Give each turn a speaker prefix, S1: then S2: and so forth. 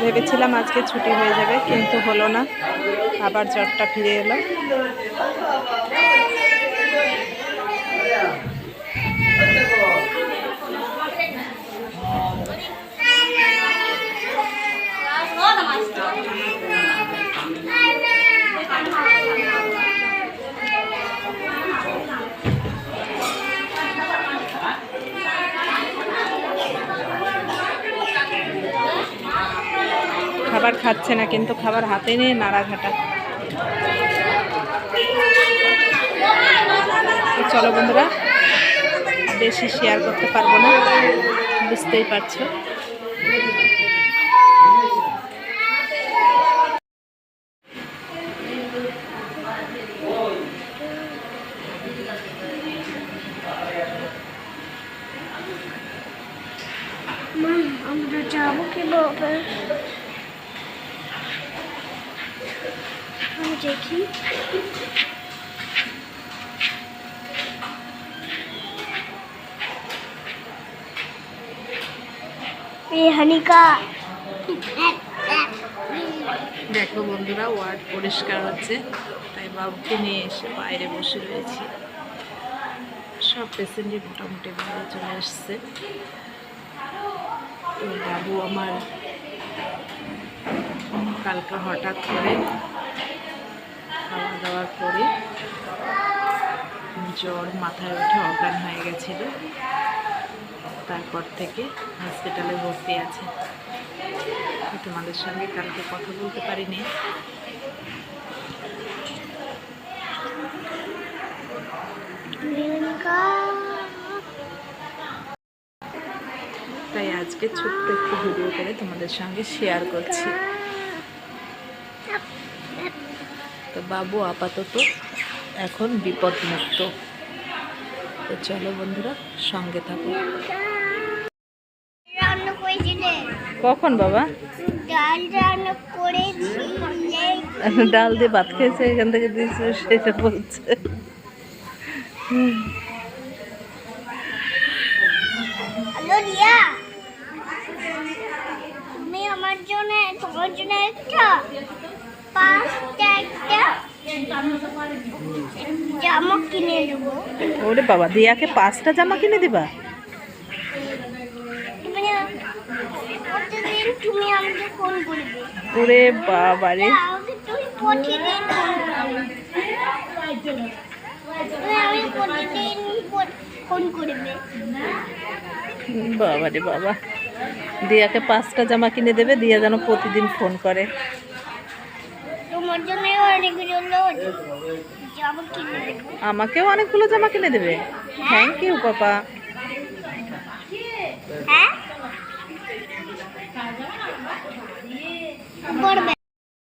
S1: ভেবেছিলাম আজকে ছুটি হয়ে যাবে কিন্তু হলো না। আবার জ্বরটা ফিরে এলো। খাবার খাচ্ছে না, কিন্তু খাবার হাতে নিয়ে নাড়াঘাটা। চলো বন্ধুরা, বেশি শেয়ার করতে পারব না, বুঝতেই পারছ।
S2: দেখি। হানিকা।
S1: দেখো বন্ধুরা ওয়ার্ড পরিষ্কার হচ্ছে, তাই বাবুকে নিয়ে এসে বাইরে বসে রয়েছি। সব পেশেন্টই মোটামুটি বাইরে চলে এসছে তো বাবু আমার কালকে হঠাৎ করে খাওয়া দাওয়ার পরে জ্বর মাথায় উঠে অজ্ঞান হয়ে গেছিল। তারপর থেকে হসপিটালে ভর্তি আছে। তোমাদের সঙ্গে কালকে কথা বলতে পারিনি। তাই আজকে ছোট্ট একটু ভিডিও করে তোমাদের সঙ্গে শেয়ার করছি। বাবু আপাতত এখন বিপদমুক্ত। তো চলো বন্ধুরা, সঙ্গে থাকো। কখন বাবা?
S2: ডাল
S1: দিয়ে ভাত খেয়েছে, এখান থেকে দিয়েছে, সেটা বলছে।
S2: আমার জন্য, তোমার জন্য একটা
S1: ওরে বাবা, দিয়াকে পাঁচটা জামা কিনে দিবা? ওরে বাবা রে বাবা রে বাবা। দিয়াকে পাঁচটা জামা কিনে দেবে, দিয়া যেন প্রতিদিন ফোন করে। আমাকেও অনেকগুলো জামা কিনে দেবে। Thank you papa.